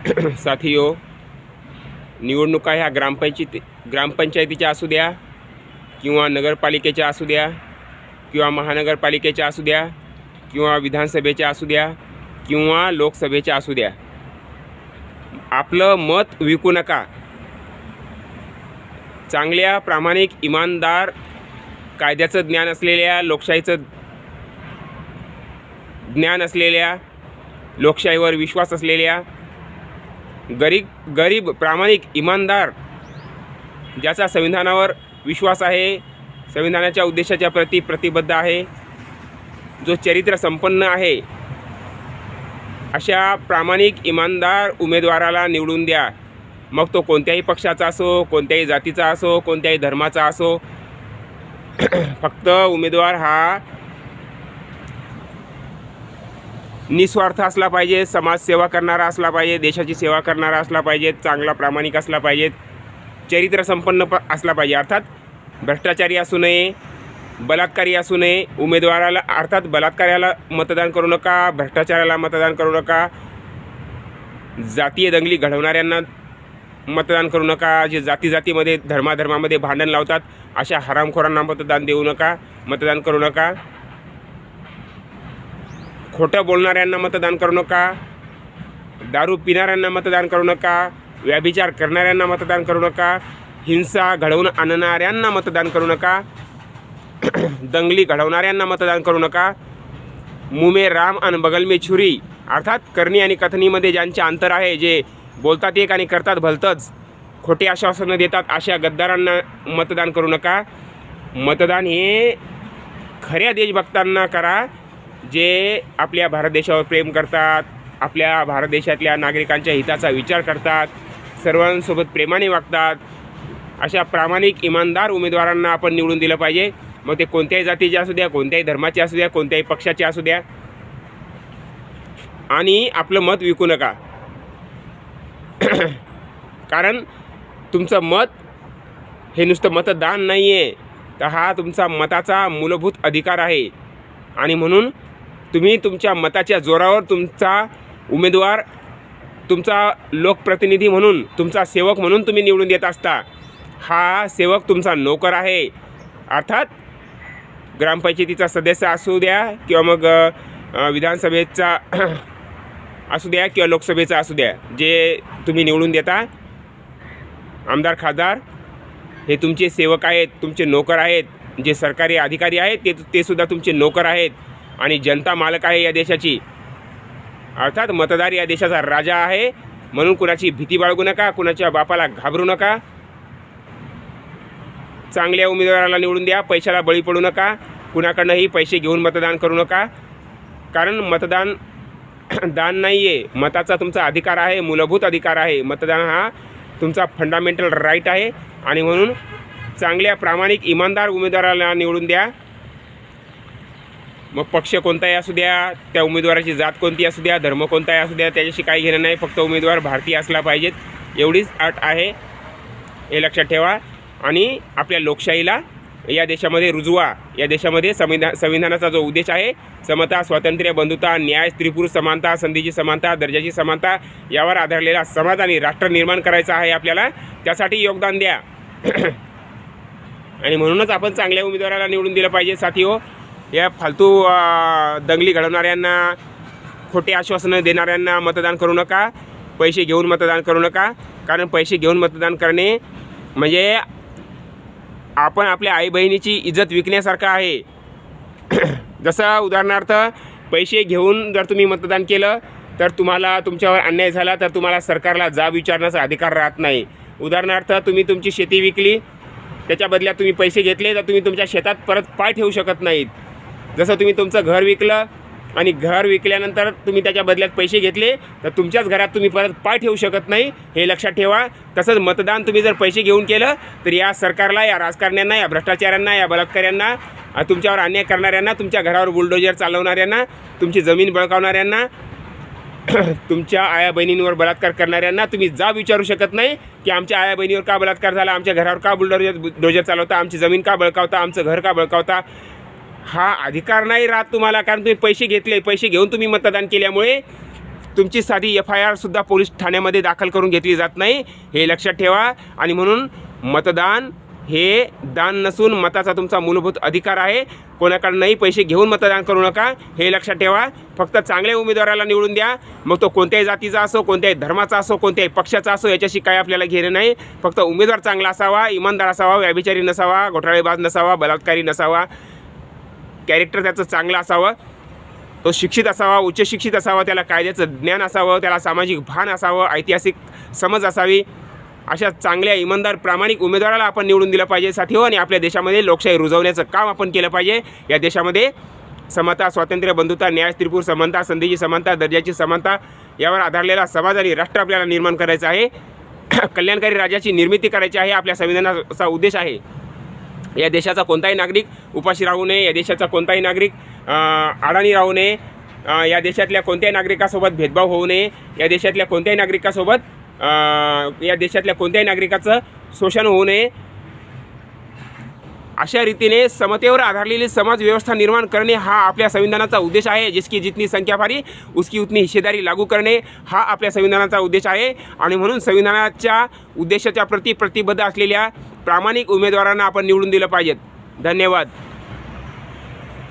साथीयो निवडणुका ह्या ग्रामपंचायती ग्रामपंचायतीच्या असू द्या किंवा नगरपालिकेच्या असू द्या किंवा महानगरपालिकेच्या असू द्या किंवा विधानसभेच्या असू द्या किंवा लोकसभेच्या असू द्या. आपलं मत विकू नका. चांगल्या प्रामाणिक इमानदार कायद्याचं ज्ञान असलेल्या लोकशाहीचं ज्ञान असलेल्या लोकशाहीवर विश्वास असलेल्या गरीब गरीब प्रामाणिक इमानदार ज्याचा संविधानावर विश्वास आहे संविधानाच्या उद्देशाच्या प्रति प्रतिबद्ध आहे जो चरित्र संपन्न आहे अशा प्रामाणिक इमानदार उमेदवाराला निवडून द्या. मग तो कोणत्याही पक्षाचा असो कोणत्याही जातीचा असो कोणत्याही धर्माचा असो फक्त उमेदवार हा निस्वार्थ असला पाहिजे समाजसेवा करणारा असला पाहिजे देशाची सेवा करणारा असला पाहिजे चांगला प्रामाणिक असला पाहिजे चरित्र संपन्न प असला पाहिजे. अर्थात भ्रष्टाचारी असू नये बलात्कारी असू नये उमेदवाराला अर्थात बलात्काराला मतदान करू नका भ्रष्टाचाराला मतदान करू नका जातीय दंगली घडवणाऱ्यांना मतदान करू नका जे जाती जातीमध्ये धर्माधर्मामध्ये भांडण लावतात अशा हरामखोरांना मतदान देऊ नका मतदान करू नका. खोटं बोलणाऱ्यांना मतदान करू नका. दारू पिणाऱ्यांना मतदान करू नका. व्याभिचार करणाऱ्यांना मतदान करू नका. हिंसा घडवून आणणाऱ्यांना मतदान करू नका. दंगली घडवणाऱ्यांना मतदान करू नका. मुमे राम आणि बगल मे छुरी. अर्थात करणी आणि कथनीमध्ये ज्यांचे अंतर आहे जे बोलतात एक आणि करतात भलतंच खोटे आश्वासनं देतात अशा गद्दारांना मतदान करू नका. मतदान हे खऱ्या देशभक्तांना करा. जे आपल्या भारत देशावर प्रेम करतात आपल्या भारत देशातल्या नागरिकांच्या हिताचा विचार करतात सर्वांसोबत प्रेमाने वागतात अशा प्रामाणिक इमानदार उमेदवारांना आपण निवडून दिलं पाहिजे. मग ते कोणत्याही जातीचे असू द्या कोणत्याही धर्माचे असू द्या कोणत्याही पक्षाचे असू द्या. आणि आपलं मत विकू नका. कारण तुमचं मत हे नुसतं मतदान नाही आहे तर हा तुमचा मताचा मूलभूत अधिकार आहे. आणि म्हणून तुम्ही तुमच्या मताच्या जोरावर तुमचा उमेदवार तुमचा लोकप्रतिनिधी म्हणून तुमचा सेवक म्हणून तुम्ही निवडून देत असता. हा सेवक तुमचा नोकर आहे. अर्थात ग्रामपंचायतीचा सदस्य असू द्या किंवा मग विधानसभेचा असू द्या किंवा लोकसभेचा असू द्या जे तुम्ही निवडून देता. आमदार खासदार हे तुमचे सेवक आहेत तुमचे नोकर आहेत जे सरकारी अधिकारी आहेत ते ते सुद्धा तुमचे नोकर आहेत. आणि जनता मालक आहे या देशाची. अर्थात मतदार या देशाचा राजा आहे. म्हणून कुणाची भीती बाळगू नका कुणाच्या बापाला घाबरू नका. चांगल्या उमेदवाराला निवडून द्या पैशाला बळी पडू नका. कुणाकडनंही पैसे घेऊन मतदान करू नका. कारण मतदान दान नाही आहे मताचा तुमचा अधिकार आहे मूलभूत अधिकार आहे. मतदान हा तुमचा फंडामेंटल राईट आहे. आणि म्हणून चांगल्या प्रामाणिक इमानदार उमेदवाराला निवडून द्या. मग पक्ष कोणताही असू द्या त्या उमेदवाराची जात कोणती असू द्या धर्म कोणताही असू द्या त्याच्याशी काही घेणं नाही फक्त उमेदवार भारतीय असला पाहिजेत. एवढीच अट आहे हे लक्षात ठेवा. आणि आपल्या लोकशाहीला या देशामध्ये रुजवा. या देशामध्ये संविधान संविधानाचा जो उद्देश आहे समता स्वातंत्र्य बंधुता न्याय स्त्रीपुरुष समानता संधीची समानता दर्जाची समानता यावर आधारलेला समाज आणि राष्ट्र निर्माण करायचा आहे आपल्याला. त्यासाठी योगदान द्या. आणि म्हणूनच आपण चांगल्या उमेदवाराला निवडून दिलं पाहिजे साथी हो या फालतू दंगली घडवणाऱ्यांना खोटे आश्वासनं देणाऱ्यांना मतदान करू नका. पैसे घेऊन मतदान करू नका. कारण पैसे घेऊन मतदान करणे म्हणजे आपण आपल्या आई बहिणीची इज्जत विकण्यासारखं आहे. जसं उदाहरणार्थ पैसे घेऊन जर तुम्ही मतदान केलं तर तुम्हाला तुमच्यावर अन्याय झाला तर तुम्हाला सरकारला जाब विचारण्याचा अधिकार राहत नाही. उदाहरणार्थ तुम्ही तुमची शेती विकली त्याच्या बदल्यात तुम्ही पैसे घेतले तर तुम्ही तुमच्या शेतात परत पाय ठेवू शकत नाहीत. जसं तुम्ही तुमचं घर विकलं आणि घर विकल्यानंतर तुम्ही त्याच्या बदल्यात पैसे घेतले तर तुमच्याच घरात तुम्ही परत पाय ठेवू शकत नाही हे लक्षात ठेवा. तसंच मतदान तुम्ही जर पैसे घेऊन केलं तर या सरकारला या राजकारण्यांना या भ्रष्टाचाऱ्यांना या बलात्काऱ्यांना तुमच्यावर अन्याय करणाऱ्यांना तुमच्या घरावर बुलडोजर चालवणाऱ्यांना तुमची जमीन बळकावणाऱ्यांना तुमच्या आया बहिणींवर बलात्कार करणाऱ्यांना तुम्ही जा विचारू शकत नाही की आमच्या आया बहिणीवर का बलात्कार झाला आमच्या घरावर का बुलडोजर डोजर चालवता आमची जमीन का बळकावता आमचं घर का बळकावता. हा अधिकार नाही राहत तुम्हाला कारण तुम्ही पैसे घेतले पैसे घेऊन तुम्ही मतदान केल्यामुळे तुमची साधी एफ आय आरसुद्धा पोलीस ठाण्यामध्ये दाखल करून घेतली जात नाही हे लक्षात ठेवा. आणि म्हणून मतदान हे दान नसून मताचा तुमचा मूलभूत अधिकार आहे. कोणाकडनंही पैसे घेऊन मतदान करू नका हे लक्षात ठेवा. फक्त चांगल्या उमेदवाराला निवडून द्या. मग तो कोणत्याही जातीचा असो कोणत्याही धर्माचा असो कोणत्याही पक्षाचा असो याच्याशी काय आपल्याला घेणं नाही. फक्त उमेदवार चांगला असावा इमानदार असावा व्याभिचारी नसावा घोटाळेबाज नसावा बलात्कारी नसावा. कॅरेक्टर त्याचं चांगलं असावं. तो शिक्षित असावा उच्च शिक्षित असावा त्याला कायद्याचं ज्ञान असावं त्याला सामाजिक भान असावं ऐतिहासिक समज असावी. अशा चांगल्या इमानदार प्रामाणिक उमेदवाराला आपण निवडून दिलं पाहिजे साथी हो आणि आपल्या देशामध्ये लोकशाही रुजवण्याचं काम आपण केलं पाहिजे. या देशामध्ये समता स्वातंत्र्य बंधुता न्याय त्रिपूर समानता संधीची समानता दर्जाची समानता यावर आधारलेला समाज आणि राष्ट्र आपल्याला निर्माण करायचं आहे. कल्याणकारी राज्याची निर्मिती करायची आहे आपल्या संविधानाचा उद्देश आहे. या देशाचा कोणताही नागरिक उपाशी राहू नये या देशाचा कोणताही नागरिक अडाणी राहू नये या देशातल्या कोणत्याही नागरिकासोबत भेदभाव होऊ नये या देशातल्या कोणत्याही नागरिकासोबत या देशातल्या कोणत्याही नागरिकाचं शोषण होऊ नये. अशा रीतीने समतेवर आधारलेली समाज व्यवस्था निर्माण करणे हा आपल्या संविधानाचा उद्देश आहे. जिसकी जितनी संख्या भारी उसकी उतनी हिस्सेदारी लागू करणे हा आपल्या संविधानाचा उद्देश आहे. आणि म्हणून संविधानाच्या उद्देशाच्या प्रति प्रतिबद्ध असलेल्या प्रामाणिक उमेदवारांना आपण निवडून दिलं पाहिजेत. धन्यवाद.